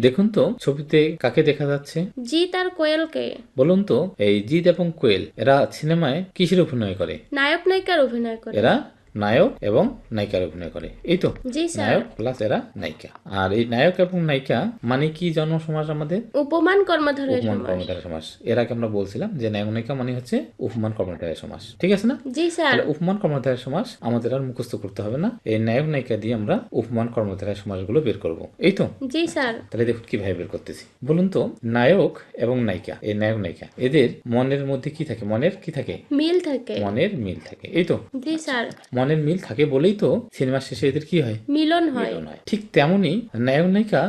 দেখুন তো ছবিতে কাকে দেখা যাচ্ছে? জিৎ আর কোয়েলকে। বলুন তো এই জিৎ এবং কোয়েল এরা সিনেমায় কিসের অভিনয় করে? নায়ক নায়িকার অভিনয় করে। এরা নায়ক এবং নায়িকার অভিনয় করে। এই তো নায়ক প্লাস এরা নায়িকা। আর এই নায়ক এবং নায়িকা মানে কি জনসমাজ আমাদের? উপমান কর্মধারয় উপমান কর্মধারয় সমাজ। এর আগে আমরা বলছিলাম যে নায়ক নায়িকা মানে হচ্ছে উপমান কর্মধারয় সমাজ। ঠিক আছে না? জি স্যার। উপমান কর্মধারয় সমাজ আমাদের আর মুখস্থ করতে হবে না। এই নায়ক নায়িকা দিয়ে আমরা উপমান কর্মধারয় সমাজগুলো বের করব। এই তো? জি স্যার। তাহলে দেখুন কীভাবে বের করতেছি। বলুন তো নায়ক এবং নায়িকা। এই নায়ক নায়িকা এদের মনের মধ্যে কি থাকে? মনের কি থাকে? মিল থাকে। মনের মিল থাকে। এই তো? জি স্যার। মনের মিল থাকে বলেই তো সিনেমার শেষে এদের কি হয়? মিলন হয়। ঠিক তেমনি নায়ক নায়িকা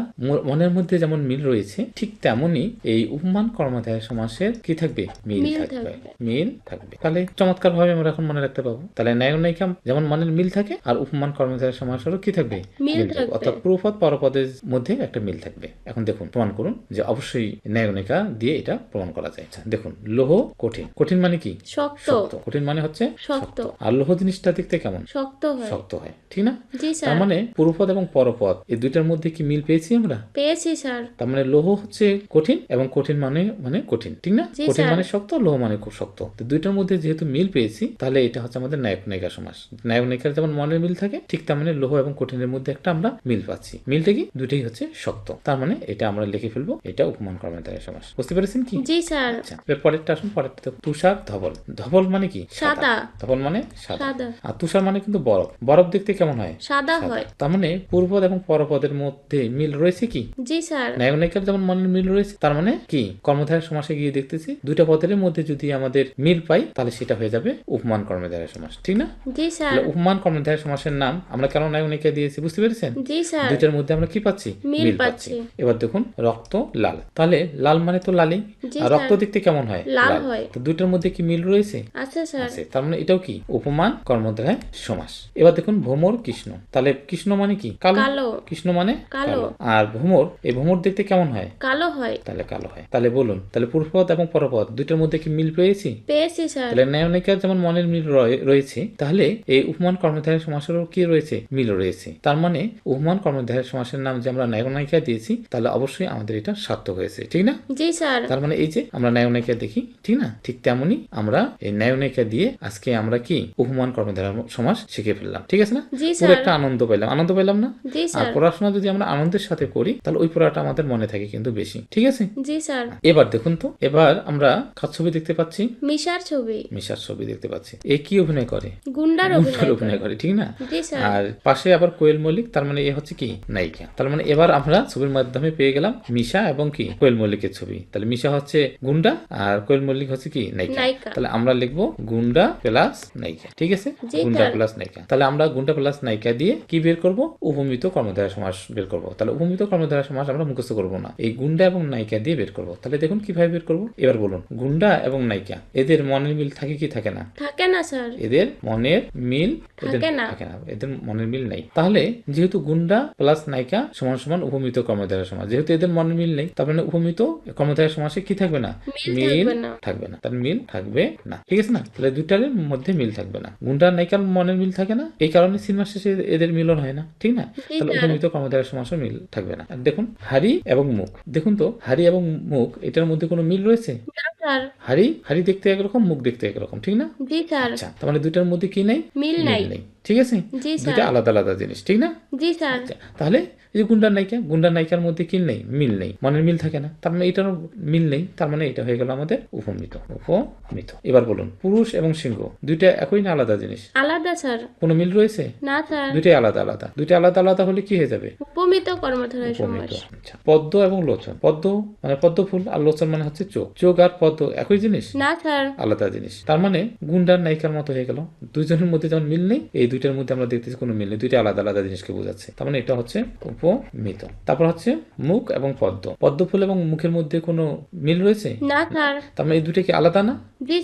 মনের মধ্যে যেমন মিল রয়েছে ঠিক তেমনি এই উপমান কর্মধারয় সমাসের কি থাকবে? মিল থাকবে। মিল থাকবে। তাহলে চমৎকার ভাবে আমরা এখন মনে রাখতে পাবো। তাহলে নায়ক নায়িকা যেমন মনের মিল থাকে আর উপমান কর্মধারয় সমাসেরও কি থাকবে? মিল থাকবে। অর্থাৎ পূর্বপদ পরপদের মধ্যে একটা মিল থাকবে। এখন দেখুন প্রমাণ করুন যে অবশ্যই নায়ক নায়িকা দিয়ে এটা প্রমাণ করা যায়। আচ্ছা, দেখুন লোহ কঠিন। কঠিন মানে কি? শক্ত। শক্ত। কঠিন মানে হচ্ছে শক্ত। আর লোহ জিনিসটা দেখতে কেমন? শক্ত হয়। শক্ত হয় ঠিক না? জি তার মানে পূর্বপদ এবং পরপদ এই দুইটার মধ্যে কি মিল পেয়েছি আমরা? পেয়েছি স্যার। তার মানে লোহ হচ্ছে কঠিন এবং কঠিন মানে মানে কঠিন ঠিক না? কঠিন মানে শক্ত লোহ মানে খুব শক্ত। তো দুইটার মধ্যে যেহেতু মিল পেয়েছি তাহলে এটা হচ্ছে আমাদের নায়ক নায়িকা সমাস। নায়ক নায়িকার যেমন মনের মিল থাকে ঠিক তেমন লোহ এবং কঠিনের মধ্যে একটা আমরা মিল পাচ্ছি। মিলটা কি? দুইটাই হচ্ছে শক্ত। তার মানে এটা আমরা লিখে ফেলব এটা উপমান কর্মধারয় সমাস। বুঝতে পেরেছেন কি? জি স্যার। আচ্ছা পরেরটা আসুন পরেরটা তুষার ধবল। ধবল মানে কি? সাদা। ধবল মানে সাদা। সাদা। আর তুষার মানে কিন্তু বরফ। বরফ দেখতে কেমন হয়? সাদা সাদা। হয়। তার মানে পূর্বপদ এবং পরপদের মধ্যে মিল রয়েছে কি? জি স্যার। নায়ক নায়িকার যেমন মনের মিল রয়েছে তার মানে কি? কর্মধারয় সমাসে গিয়ে দেখতেছি দুইটা পদের মধ্যে যদি আমাদের মিল পাই তাহলে সেটা হয়ে যাবে উপমান কর্মধারয় সমাস ঠিক না? জি স্যার। উপমান কর্মধারয় সমাসের নাম আমরা কেন নায়ক নায়িকা দিয়েছি বুঝতে পেরেছেন? জি স্যার। দুইটার মধ্যে আমরা কি পাচ্ছি? মিল পাচ্ছি। এবার দেখুন রক্ত লাল। তাহলে লাল মানে তো লালই। আর রক্ত দেখতে কেমন হয়? লাল হয়। তো দুইটার মধ্যে কি মিল রয়েছে? আচ্ছা স্যার। তার মানে এটাও কি? উপমান কর্মধারায় সমাস। এবার দেখুন ভ্রমর কৃষ্ণ। তাহলে কৃষ্ণ মানে কি? কালো। কৃষ্ণ মানে কালো। আর ভ্রমর এই ভ্রমর দেখতে কেমন হয়? কালো হয়। তাহলে কালো হয়। তাহলে বলুন তাহলে পূর্বপদ এবং পরপদ দুইটার মধ্যে কি মিল পেয়েছি? পেয়েছি স্যার। তাহলে ন্যায়নিকার যেমন মনের মিল রয়েছে তাহলে এই উপমান কর্মধারের সমাসেরও কি রয়েছে? মিল রয়েছে। তার মানে উপমান কর্মধারের সমাসের নাম যে আমরা নায়িকা দিয়েছি তাহলে অবশ্যই আমাদের এটা সার্থক হয়েছে ঠিক না? জি স্যার। তার মানে এই যে আমরা নায়িকা দেখি ঠিক না? ঠিক তেমনই আমরা এই নায়িকা দিয়ে আজকে আমরা কি উপমান কর্মধারা সমাস শিখে ফেললাম ঠিক আছে না? পুরো একটা আনন্দ পেলাম। আনন্দ পেলাম না? আর পড়াশোনা যদি আমরা আনন্দের সাথে করি তাহলে ওই পড়াটা আমাদের মনে থাকে কিন্তু বেশি ঠিক আছে? জি স্যার। এবার দেখুন তো এবার আমরা কার ছবি দেখতে পাচ্ছি। মিশার ছবি। মিশার ছবি দেখতে পাচ্ছি। এ কি অভিনয় করে? গুন্ডার অভিনয় করে। ঠিক না? আর পাশে আবার কোয়েল মল্লিক তার মানে এ হচ্ছে কি? নায়িকা। তার মানে এবার আমরা ছবির মাধ্যমে পেয়ে গেলাম মিশা এবং কি? কোয়েল মল্লিকের ছবি। তাহলে মিশা হচ্ছে গুন্ডা আর কোয়েল মল্লিক হচ্ছে কি? নায়িকা। নায়িকা। তাহলে আমরা লিখব গুন্ডা প্লাস নায়িকা ঠিক আছে? স্যার। প্লাস নায়িকা। তাহলে আমরা গুন্ডা প্লাস নায়িকা দিয়ে কি বের করব? উপমিত কর্মধারা সমাস বের করব। তাহলে উপমিত কর্মধারা সমাস আমরা মুখস্থ করব না। এই গুন্ডা এবং নায়িকা দিয়ে বের করব। তাহলে দেখুন কীভাবে বের করব? এবার বলুন গুন্ডা এবং নায়িকা এদের মনের মিল থাকে কি থাকে না? থাকে না স্যার। এদের মনের মিল থাকে না। থাকে না। এদের মনের মিল নেই। তাহলে যেহেতু গুন্ডা প্লাস নায়িকা সমান সমান উপমিত কর্মধারয় সমাজ যেহেতু এদের মনের মিল নেই তার মানে উপমিত কর্মধারয় সমাসে কি থাকবে না? মিল থাকবে না। তার মিল থাকবে না। ঠিক আছে না? তাহলে দুটার মধ্যে মিল থাকবে না। গুন্ডা নায়িকার মনের মিল থাকে না এই কারণে সিনেমা শেষে এদের মিলন হয় না ঠিক না? তাহলে। উপমিত কর্মধারয় সমাসও মিল থাকবে না। আর দেখুন হারি এবং মুখ। দেখুন তো হারি এবং মুখ এটার মধ্যে কোনো মিল রয়েছে? হারি হারি হাড়ি হাড়ি দেখতে একরকম মুখ দেখতে একরকম ঠিক না? জি স্যার। আচ্ছা তার মানে দুইটার মধ্যে কি নাই? মিল নেই। ঠিক আছে? দুইটা আলাদা আলাদা জিনিস ঠিক না? জি স্যার। আচ্ছা, তাহলে এই যে গুন্ডার নায়িকা গুন্ডার নায়িকার মধ্যে কি নেই? মিল নেই। মনের মিল থাকে না। তার মানে এটারও মিল নেই। তার মানে এটা হয়ে গেল আমাদের উপমিত। উপমিত। এবার বলুন পুরুষ এবং সিংহ দুইটা একই না আলাদা জিনিস? আলাদা স্যার। কোনো মিল রয়েছে? না স্যার। দুইটাই আলাদা আলাদা। দুইটা আলাদা আলাদা হলে কি হয়ে যাবে? উপমিত কর্মধারয় সমাস আচ্ছা পদ্ম এবং লোচন। পদ্ম মানে পদ্ম ফুল আর লোচন মানে হচ্ছে চোখ। চোখ আর পদ্ম একই জিনিস? না স্যার। আলাদা জিনিস। তার মানে গুন্ডার নায়িকার মতো হয়ে গেল। দুইজনের মধ্যে যেমন মিল নেই এই দুইটার মধ্যে আমরা দেখতেছি কোনো মিল নেই। দুইটা আলাদা আলাদা জিনিসকে বোঝাচ্ছে। তার মানে এটা হচ্ছে উপমিত। তারপর হচ্ছে মুখ এবং পদ্ম। পদ্ম ফুল এবং মুখের মধ্যে কোনো মিল রয়েছে? না তার মানে এই দুইটা কি আলাদা না?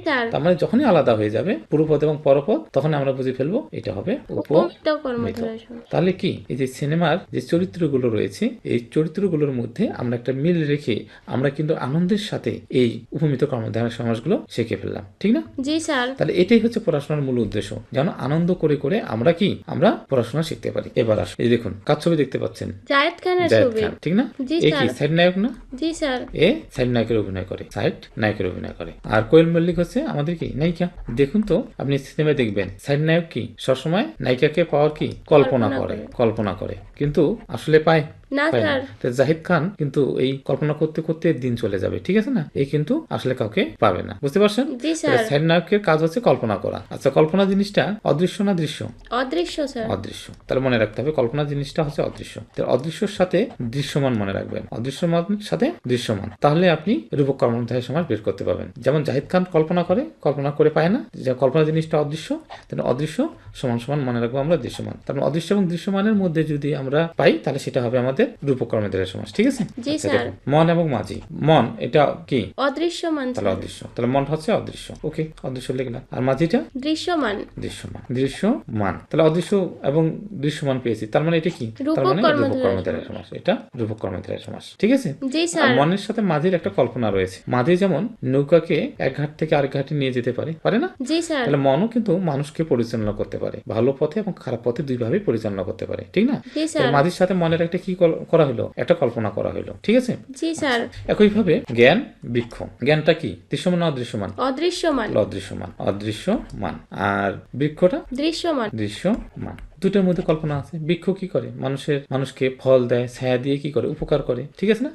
স্যার তার মানে যখনই আলাদা হয়ে যাবে পূর্বপদ এবং পরপদ তখন আমরা বুঝে ফেলব এটা হবে উপমিত কর্মধারয় তাহলে কি? এই যে সিনেমার যে চরিত্রগুলো রয়েছে এই চরিত্রগুলোর মধ্যে আমরা একটা মিল রেখে আমরা কিন্তু আনন্দের সাথে এই উপমিত কর্মধারয় সমাসগুলো শিখে ফেললাম ঠিক না? জি স্যার। তাহলে এটাই হচ্ছে পড়াশোনার মূল উদ্দেশ্য যেন আনন্দ করে করে আমরা কি? আমরা পড়াশোনা শিখতে পারি। এবার আসুন এই দেখুন কাজ ছবি দেখতে পাচ্ছেন? জায়েদ খানের ছবি। ঠিক না? জি এ কি সাইড নায়ক না? জি স্যার। এ সাইড নায়কের অভিনয় করে সাইড নায়কের অভিনয় করে। আর কোয়েল মল্লিক হচ্ছে আমাদের কি? নায়িকা। দেখুন তো আপনি সিনেমায় দেখবেন। সাইড নায়ক কি? সবসময় নায়িকাকে পাওয়ার কি? কল্পনা করে। কল্পনা করে। কিন্তু আসলে পায়। না স্যার। জাহিদ খান কিন্তু এই কল্পনা করতে করতে দিন চলে যাবে ঠিক আছে না? এই কিন্তু আসলে কাউকে পাবে না। বুঝতে পারছেন? জি স্যার। নায়কের কাজ হচ্ছে কল্পনা করা। আচ্ছা কল্পনা জিনিসটা অদৃশ্য না দৃশ্য? অদৃশ্য স্যার। অদৃশ্য। তাহলে মনে রাখতে হবে কল্পনা জিনিসটা হচ্ছে অদৃশ্য। তাহলে অদৃশ্যর সাথে দৃশ্যমান মনে রাখবেন। অদৃশ্যমানের সাথে দৃশ্যমান। তাহলে আপনি রূপক কর্মধারের সমাজ বের করতে পারবেন। যেমন জাহিদ খান কল্পনা করে কল্পনা করে পায় না যে কল্পনা জিনিসটা অদৃশ্য তাহলে অদৃশ্য সমান সমান মনে রাখব আমরা দৃশ্যমান। তার অদৃশ্য এবং দৃশ্যমানের মধ্যে যদি আমরা পাই তাহলে সেটা হবে আমাদের রূপক কর্মধারের সমাজ ঠিক আছে? জি আচ্ছা, স্যার। মন এবং মাঝি। মন এটা কি? অদৃশ্যমান তাহলে অদৃশ্য। তাহলে মনটা হচ্ছে অদৃশ্য। ওকে অদৃশ্য লিখলাম আর মাঝিটা? দৃশ্যমান। দৃশ্যমান। দৃশ্যমান। তাহলে অদৃশ্য এবং দৃশ্যমান পেয়েছি। তার মানে এটা কি? তার মানে রূপক কর্মধারয় সমাস এটা রূপক কর্মধারয় সমাস ঠিক আছে? জি স্যার। মনের সাথে মাঝির একটা কল্পনা রয়েছে। মাঝি যেমন নৌকাকে এক ঘাট থেকে আরেক ঘাটে নিয়ে যেতে পারে পারে না? জি স্যার। তাহলে মনও কিন্তু মানুষকে পরিচালনা করতে পারে। ভালো পথে এবং খারাপ পথে দুইভাবে পরিচালনা করতে পারে ঠিক না? মাঝির সাথে মনের একটা কি কল- করা হলো একটা কল্পনা করা হলো ঠিক আছে? জি স্যার। একইভাবে জ্ঞান বৃক্ষ জ্ঞানটা কি? দৃশ্যমান না অদৃশ্যমান? অদৃশ্যমান। অদৃশ্যমান অদৃশ্যমান। আর বৃক্ষটা? দৃশ্যমান। দৃশ্যমান। দুটোর মধ্যে কল্পনা আছে। বৃক্ষ কি করে? মানুষের মানুষকে ফল দেয় ছায়া দিয়ে কি করে? উপকার করে। ঠিক আছে না?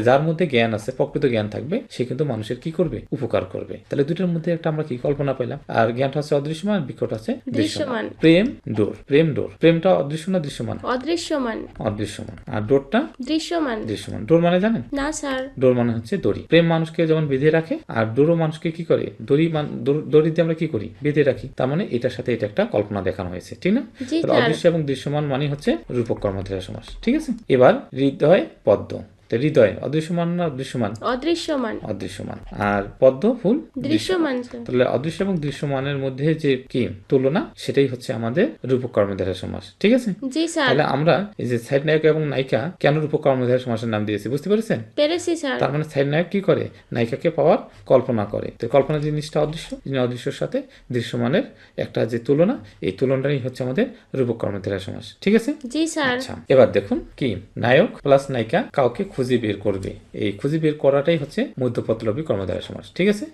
যার মধ্যে জ্ঞান আছে প্রকৃত জ্ঞান থাকবে সে কিন্তু মানুষের কি করবে? উপকার করবে। তাহলে দুটোর মধ্যে একটা আমরা কি কল্পনা পেলাম আর জ্ঞানটা হচ্ছে অদৃশ্যমান বৃক্ষটা আছে দৃশ্যমান। প্রেম ডোর প্রেম ডোর প্রেমটা অদৃশ্য না দৃশ্যমান? অদৃশ্যমান। অদৃশ্যমান। আর ডোরটা দৃশ্যমান। দৃশ্যমান। ডোর মানে জানেন? না স্যার। ডোর মানে হচ্ছে দড়ি। প্রেম মানুষকে যেমন বেঁধে রাখে আর ডোরও মানুষকে কি করে? দড়ি দড়- দিয়ে আমরা কি করি? বেঁধে রাখি। তার মানে এটার সাথে এটা একটা কল্পনা দেখানো হয়েছে। ঠিক না? তাহলে অদৃশ্য এবং দৃশ্যমান মানে হচ্ছে রূপক কর্মধারয় সমাস। ঠিক আছে? এবার হৃদয় পদ্ম। তো হৃদয় অদৃশ্যমান না দৃশ্যমান? অদৃশ্যমান। অদৃশ্যমান। আর পদ্ম ফুল? দৃশ্যমান তাহলে অদৃশ্য এবং দৃশ্যমানের মধ্যে যে কি তুলনা সেটাই হচ্ছে আমাদের রূপক সমাস। ঠিক আছে? জি স্যার তাহলে আমরা এই যে সাইড নায়ক এবং নায়িকা কেন রূপক সমাসের নাম দিয়েছি বুঝতে পেরেছেন? পেরেছি স্যার তার মানে সাইড নায়ক কি করে? নায়িকাকে পাওয়ার কল্পনা করে। তো কল্পনা জিনিসটা অদৃশ্য যিনি অদৃশ্যের সাথে দৃশ্যমানের একটা যে তুলনা এই তুলনাটাই হচ্ছে আমাদের রূপক কর্মধারয় সমাস। ঠিক আছে? জি স্যার আচ্ছা। এবার দেখুন কি নায়ক প্লাস নায়িকা কাউকে খুঁজে বের করবে। এই খুঁজে বের করাটাই হচ্ছে মধ্যপথলবী কর্মধারয় সমাস ঠিক আছে?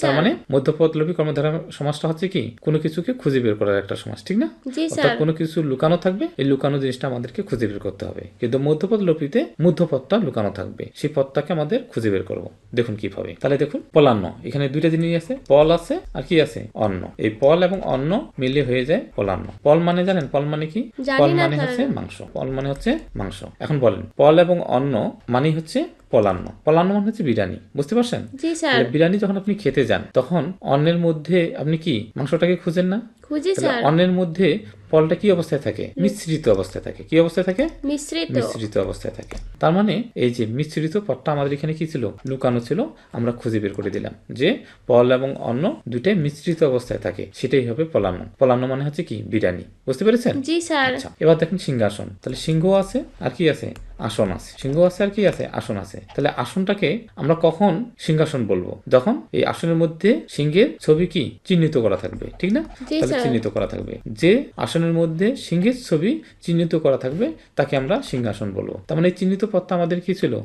তার মানে মধ্যপথলবী কর্মধারয় সমাজটা হচ্ছে কি? কোনো কিছুকে খুঁজে বের করার একটা সমাজ ঠিক না? অর্থাৎ কোনো কিছু লুকানো থাকবে এই লুকানো জিনিসটা আমাদেরকে খুঁজে বের করতে হবে। কিন্তু মধ্যপথ লোপিতে মধ্যপথটা লুকানো থাকবে। সেই পথটাকে আমাদের খুঁজে বের করব। দেখুন কীভাবে। তাহলে দেখুন পলান্ন। এখানে দুইটা জিনিস আছে পল আছে আর কি আছে? অন্ন। এই পল এবং অন্ন মিলে হয়ে যায় পলান্ন। পল মানে জানেন পল মানে কি? পল মানে হচ্ছে মাংস। পল মানে হচ্ছে মাংস। এখন বলেন পল এবং অন্ন মানেই হচ্ছে পলান্ন। পলান্ন মানে হচ্ছে বিরিয়ানি বুঝতে পারছেন? জি স্যার। বিরিয়ানি যখন আপনি খেতে যান তখন অন্যের মধ্যে আপনি কি মাংসটাকে খুঁজেন না? খুঁজি তাহলে স্যার। অন্নের মধ্যে ফলটা কি অবস্থায় থাকে? মিশ্রিত অবস্থায় থাকে। কি অবস্থায় থাকে? মিশ্রিত। মিশ্রিত অবস্থায় থাকে। তার মানে এই যে মিশ্রিত পদটা আমাদের এখানে কি ছিল? লুকানো ছিল। আমরা খুঁজে বের করে দিলাম যে পল এবং অন্ন দুইটাই মিশ্রিত অবস্থায় থাকে। সেটাই হবে পলান্ন। পলান্ন মানে হচ্ছে কি? বিরিয়ানি। বুঝতে পেরেছেন? জি স্যার। আচ্ছা এবার দেখেন সিংহাসন। তাহলে সিংহ আছে আর কি আছে? আসন আছে। সিংহ আছে আর কি আছে? আসন আছে। তাহলে আসনটাকে আমরা কখন সিংহাসন বলব? যখন এই আসনের মধ্যে সিংহের ছবি কি? চিহ্নিত করা থাকবে ঠিক না? তাহলে চিহ্নিত করা থাকবে। যে আসনের মধ্যে সিংহের ছবি চিহ্নিত করা থাকবে তাকে আমরা সিংহাসন বলব। তার মানে চিহ্নিত পথটা আমাদের কি ছিল?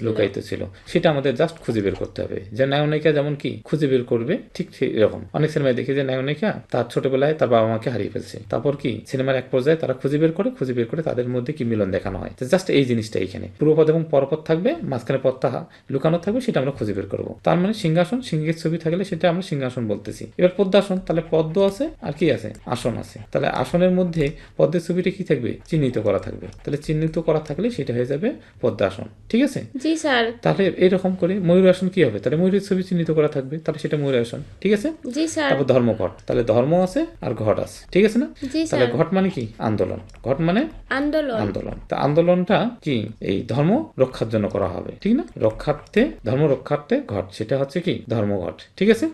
লুকায়িত ছিল। সেটা আমাদের জাস্ট খুঁজে বের করতে হবে। যে নায়নিকা যেমন কি খুঁজে বের করবে ঠিক সেই এরকম। অনেক সিনেমায় দেখি যে নায়নিকা তার ছোটবেলায় তার বাবা মাকে হারিয়ে ফেলছে। তারপর কি সিনেমার এক পর্যায়ে তারা খুঁজে বের করে খুঁজে বের করে তাদের মধ্যে কি মিলন দেখানো হয়। জাস্ট এই জিনিসটা এখানে। পূর্বপদ এবং পরপদ থাকবে? মাঝখানে পদটা লুকানো থাকবে সেটা আমরা খুঁজে বের করব। তার মানে সিংহাসন সিংহের ছবি থাকলে সেটা আমরা সিংহাসন বলতেছি। এবার পদ্মাসন তাহলে পদ্ম আছে আর কি আছে? আসন আছে। তাহলে আসনের মধ্যে পদ্মের ছবিটা কি থাকবে? চিহ্নিত করা থাকবে। তাহলে চিহ্নিত করা থাকলে সেটা হয়ে যাবে পদ্মাসন। ঠিক আছে? জি স্যার। তাহলে এরকম করে ময়ূর আসন কি হবে? তাহলে ময়ূরের ছবি চিহ্নিত করা থাকবে তাহলে সেটা ময়ূর আসন। ঠিক আছে? জি স্যার। তারপর ধর্মঘট তাহলে ধর্ম আছে আর ঘট আছে। ঠিক আছে না? তাহলে ঘট মানে কি? আন্দোলন। ঘট মানে আন্দোলন। আন্দোলন। তা আন্দোলনটা কি? এই ধর্ম রক্ষার জন্য করা হবে ঠিক না? রক্ষার্থে ধর্ম রক্ষার্থে ঘট সেটা হচ্ছে কি? ধর্মঘট ঠিক আছে?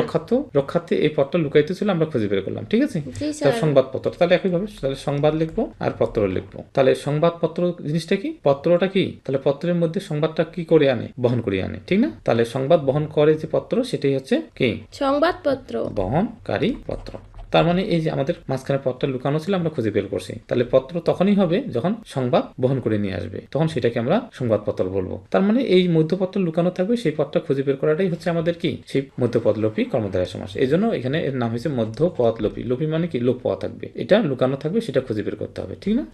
রক্ষার্থ রক্ষার্থে এই পদটা লুকাইতে ছিল আমরা খুঁজে বের করলাম ঠিক আছে? স্যার। সংবাদপত্র তাহলে একইভাবে তাহলে সংবাদ লিখব আর পত্র লিখব। তাহলে সংবাদপত্র জিনিসটা কি? পত্রটা কি? তাহলে পত্রের মধ্যে সংবাদটা কি করে আনে? বহন করে আনে ঠিক না? তাহলে সংবাদ বহন করে যে পত্র সেটাই হচ্ছে কি? সংবাদপত্র। বহনকারী পত্র। তার মানে এই যে আমাদের মাঝখানে পত্রটা লুকানো ছিল আমরা খুঁজে বের করছি। তাহলে পত্র তখনই হবে যখন সংবাদ বহন করে নিয়ে আসবে। তখন সেটাকে আমরা সংবাদপত্র বলব। তার মানে এই মধ্যপত্র লুকানো থাকবে সেই পত্রটা খুঁজে বের করাটাই হচ্ছে আমাদের কি? সেই মধ্যপদলোপী কর্মধারয় সমাস। এই জন্য এখানে এর নাম হয়েছে মধ্যপদ লোপী লোপী মানে কি? লোপ পাওয়া থাকবে। এটা লুকানো থাকবে সেটা খুঁজে বের করতে হবে ঠিক না?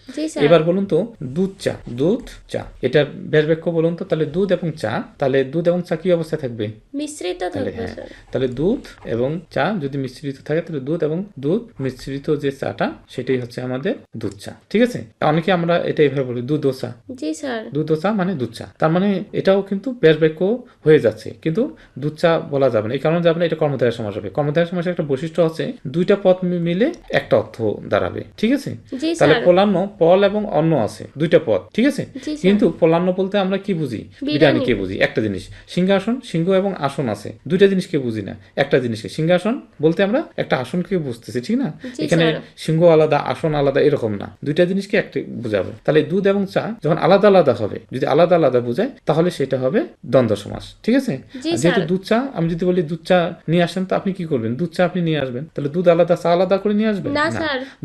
এবার বলুন তো দুধ চা। দুধ চা। এটা ব্যাস বাক্য বলুন তো তাহলে দুধ এবং চা তাহলে দুধ এবং চা কি অবস্থায় থাকবে? মিশ্রিত তাহলে থাকবে হ্যাঁ। তাহলে দুধ এবং চা যদি মিশ্রিত থাকে তাহলে দুধ এবং দুধ মিশ্রিত যে চাটা সেটাই হচ্ছে আমাদের দুধ চা। ঠিক আছে? অনেকে আমরা এটা এইভাবে বলি দুধ চা। জি স্যার। দুধ চা মানে দুধ চা। তার মানে এটাও কিন্তু ব্যাস বাক্য হয়ে যাচ্ছে। কিন্তু দুধ চা বলা যাবে না। এই কারণে যাবে না এটা কর্মধারয় সমাস হবে। কর্মধারয় সমাসের একটা বৈশিষ্ট্য হচ্ছে দুইটা মি- মিলে একটা অর্থ দাঁড়াবে। ঠিক আছে? তাহলে পলান্ন পল এবং অন্ন আছে দুইটা পদ। ঠিক আছে? কিন্তু পলান্ন বলতে আমরা কি বুঝি? বিরিয়ানি কে বুঝি? একটা জিনিস। সিংহাসন সিংহ এবং আসন আছে। দুইটা জিনিসকে বুঝি না? একটা জিনিসকে। সিংহাসন বলতে আমরা একটা আসনকে বুঝতেছি ঠিক না? এখানে সিংহ আলাদা আসন আলাদা এরকম না। দুইটা জিনিসকে একটা বুঝাবে। তাহলে দুধ এবং চা যখন আলাদা আলাদা হবে যদি আলাদা আলাদা বোঝায় তাহলে সেটা হবে দ্বন্দ্ব সমাস ঠিক আছে? যেহেতু দুধ চা আমি যদি বলি দুধ চা নিয়ে আসেন তো আপনি কি করবেন? দুধ চা আপনি নিয়ে আসবেন। তাহলে দুধ আলাদা চা আলাদা করে নিয়ে আসবেন? না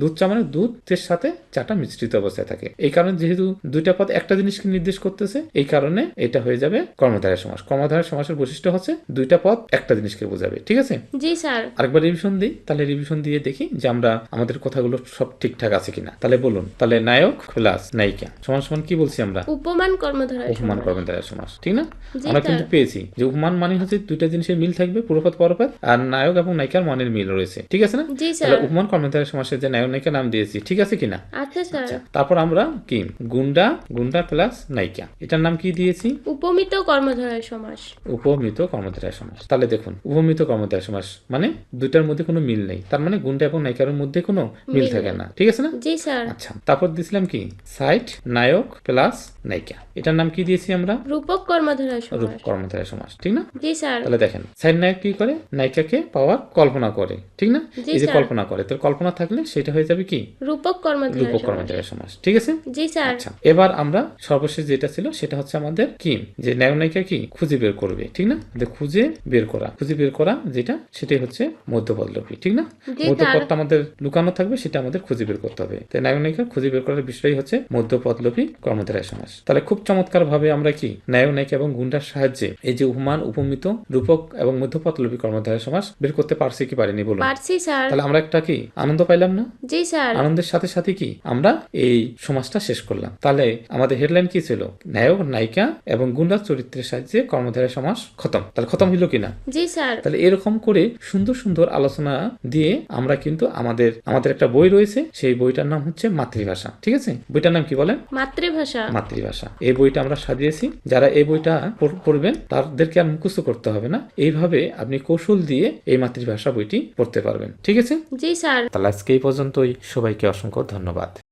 দুধ চা মানে দুধের সাথে চাটা মিশ্রিত অবস্থায় থাকে। এই কারণে যেহেতু দুইটা পদ একটা জিনিসকে নির্দেশ করতেছে এই কারণে এটা হয়ে যাবে কর্মধারয় সমাস। কর্মধারয় সমাসের বৈশিষ্ট্য হচ্ছে দুইটা পদ একটা জিনিসকে বোঝাবে ঠিক আছে? জি স্যার। আরেকবার রিভিশন দিই তাহলে রিভিশন দিয়ে দেখি যে আমরা আমাদের কথাগুলো সব ঠিকঠাক আছে কিনা। তাহলে বলুন তাহলে নায়ক প্লাস নায়িকা সমান সমান কি বলছি আমরা? উপমান কর্মধারয় উপমান কর্মধারয় সমাস ঠিক না? আমরা কিন্তু পেয়েছি যে উপমান মানে হচ্ছে দুইটা জিনিসের মিল থাকবে পূর্বপদ পরপদ আর নায়ক এবং নায়িকার মানের মিল রয়েছে ঠিক আছে না? তাহলে উপমান কর্মধারয় সমাসের যে নায়ক নায়িকা নাম দিয়েছি ঠিক আছে কিনা? আচ্ছা স্যার। তারপর আমরা কি? গুন্ডা গুন্ডা প্লাস নায়িকা এটার নাম কি দিয়েছি? উপমিত কর্মধারয় সমাস। উপমিত কর্মধারয় সমাস তাহলে দেখুন উপমিত কর্মধারয় সমাস মানে দুইটার মধ্যে কোনো মিল নেই তার মানে গুন্ডা এবং নায়িকার মধ্যে কোনো মিল থাকে না। ঠিক আছে না? জি স্যার। আচ্ছা তারপর দিয়েছিলাম কি? সাইট নায়ক প্লাস নায়িকা। এটার নাম কি দিয়েছি আমরা? রূপক কর্মধারয় রূপ সমাস কর্মধারয় সমাস ঠিক না? জি স্যার। তাহলে দেখেন সাইড নায়ক কি করে? নায়িকাকে পাওয়ার কল্পনা করে ঠিক না? এই যে কল্পনা করে তাহলে কল্পনা থাকলে সেটা হয়ে যাবে কি? রূপক কর্মধারয় রূপক কর্মধারয় সমাস ঠিক আছে? জি স্যার। আচ্ছা এবার আমরা সর্বশেষ যেটা ছিল সেটা হচ্ছে আমাদের কি? যে নায়ক নায়িকা কি? খুঁজে বের করবে ঠিক না? খুঁজে বের করা খুঁজে বের করা যেটা সেটাই হচ্ছে মধ্যপদলোপী ঠিক না? মধ্যপদটা আমাদের লুকানো থাকবে সেটা আমাদের খুঁজে বের করতে হবে। তাই নায়ক নায়িকা খুঁজে বের করার বিষয়ই হচ্ছে মধ্যপদলোপী কর্মধারয় সমাস তাহলে খুব চমৎকার ভাবে আমরা কি নায়ক নায়িকা এবং গুন্ডার সাহায্যে এই যে উপমান উপমিত রূপক এবং মধ্যপদলোপী কর্মধারয় সমাস বের করতে পারছি কি পারিনি বলুন? পারছি স্যার। তাহলে আমরা একটা কি আনন্দ পাইলাম না? জি স্যার। আনন্দের সাথে সাথে কি আমরা এই সমাজটা শেষ করলাম? তাহলে আমাদের হেডলাইন কি ছিল? নায়ক নায়িকা এবং গুন্ডা চরিত্রের সাহায্যে কর্মধারয় সমাজ খতম। তাহলে খতম হইল কিনা? জি স্যার। তাহলে এরকম করে সুন্দর সুন্দর আলোচনা দিয়ে আমরা কিন্তু আমাদের আমাদের একটা বই রয়েছে সেই বইটার নাম হচ্ছে মাতৃভাষা। ঠিক আছে? বইটার নাম কি বলেন? মাতৃভাষা। মাতৃভাষা। এই বইটা আমরা সাজিয়েছি। যারা এই বইটা পড়- পড়বেন তাদেরকে আর মুখস্থ করতে হবে না। এইভাবে আপনি কৌশল দিয়ে এই মাতৃভাষা বইটি পড়তে পারবেন। ঠিক আছে? জি স্যার। তাহলে আজকে এই পর্যন্তই। সবাইকে অসংখ্য ধন্যবাদ।